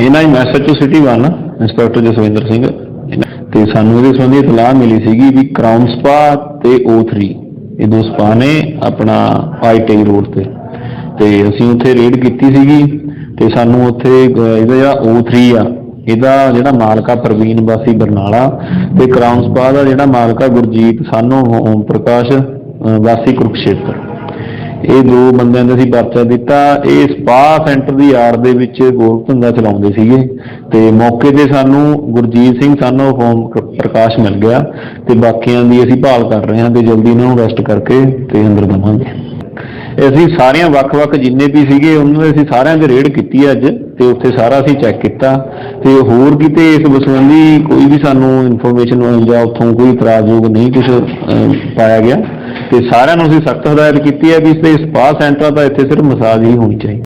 ਇਹਨਾਂ ਹੀ SHO city 1 inspector Jaswinder Singh. ਤੇ ਸਾਨੂੰ ਇਹਦੇ ਸੰਬੰਧੀ ਇਤਲਾਹ ਮਿਲੀ ਸੀਗੀ ਵੀ ਕਰਾਊਨ ਸਪਾ ਤੇ O3 ਇਹ ਦੋ ਸਪਾ ਨੇ ਆਪਣਾ ਆਈਟੀ ਰੋਡ ਤੇ। ਤੇ ਅਸੀਂ ਉੱਥੇ ਰੇਡ ਕੀਤੀ ਸੀਗੀ, ਤੇ ਸਾਨੂੰ ਉੱਥੇ ਇਹਦਾ ਜਿਹੜਾ O3 ਆ, ਇਹਦਾ ਜਿਹੜਾ ਮਾਲਕਾ ਪ੍ਰਵੀਨ ਵਾਸੀ ਬਰਨਾਲਾ, ਤੇ ਕਰਾਊਨ ਸਪਾ ਦਾ ਜਿਹੜਾ ਮਾਲਕਾ ਗੁਰਜੀਤ ਸਾਨੂੰ ਓਮ ਪ੍ਰਕਾਸ਼ ਵਾਸੀ ਕੁਰਕਸ਼ੇਤਰ। ਇਹ ਦੋ ਬੰਦਿਆਂ ਦਾ ਅਸੀਂ ਪਰਚਾ ਦਿੱਤਾ। ਇਹ ਸਪਾ ਸੈਂਟਰ ਦੀ ਆੜ ਦੇ ਵਿੱਚ ਗੋਲ ਧੰਦਾ ਚਲਾਉਂਦੇ ਸੀਗੇ। ਤੇ ਮੌਕੇ ਤੇ ਸਾਨੂੰ ਗੁਰਜੀਤ ਸਿੰਘ ਸਾਨੂੰ ਹੋਮ ਪ੍ਰਕਾਸ਼ ਮਿਲ ਗਿਆ ਤੇ ਬਾਕੀਆਂ ਦੀ ਅਸੀਂ ਭਾਲ ਕਰ ਰਹੇ ਹਾਂ ਤੇ ਜਲਦੀ ਇਹਨਾਂ ਨੂੰ ਅਰੈਸਟ ਕਰਕੇ ਤੇ ਅੰਦਰ ਦਵਾਂਗੇ। ਅਸੀਂ ਸਾਰਿਆਂ ਵੱਖ-ਵੱਖ ਜਿੰਨੇ ਵੀ ਸੀਗੇ, ਉਹਨਾਂ ਦੇ ਅਸੀਂ ਸਾਰਿਆਂ ਦੇ ਰੇਡ ਕੀਤੀ ਅੱਜ ਤੇ ਉੱਥੇ ਸਾਰਾ ਅਸੀਂ ਚੈੱਕ ਕੀਤਾ। ਤੇ ਹੋਰ ਕਿਤੇ ਇਸ ਸੰਬੰਧੀ ਕੋਈ ਵੀ ਸਾਨੂੰ ਇਨਫੋਰਮੇਸ਼ਨ ਜਾਂ ਉੱਥੋਂ ਕੋਈ ਇਤਰਾਜ਼ਯੋਗ ਨਹੀਂ ਕੁਝ ਪਾਇਆ ਗਿਆ। ਤੇ ਸਾਰਿਆਂ ਨੂੰ ਅਸੀਂ ਸਖਤ ਹਦਾਇਤ ਕੀਤੀ ਹੈ ਵੀ ਇਸ ਸਪਾ ਸੈਂਟਰ ਦਾ ਇੱਥੇ ਸਿਰਫ ਮਸਾਜ ਹੀ ਹੋਣੀ ਚਾਹੀਦੀ।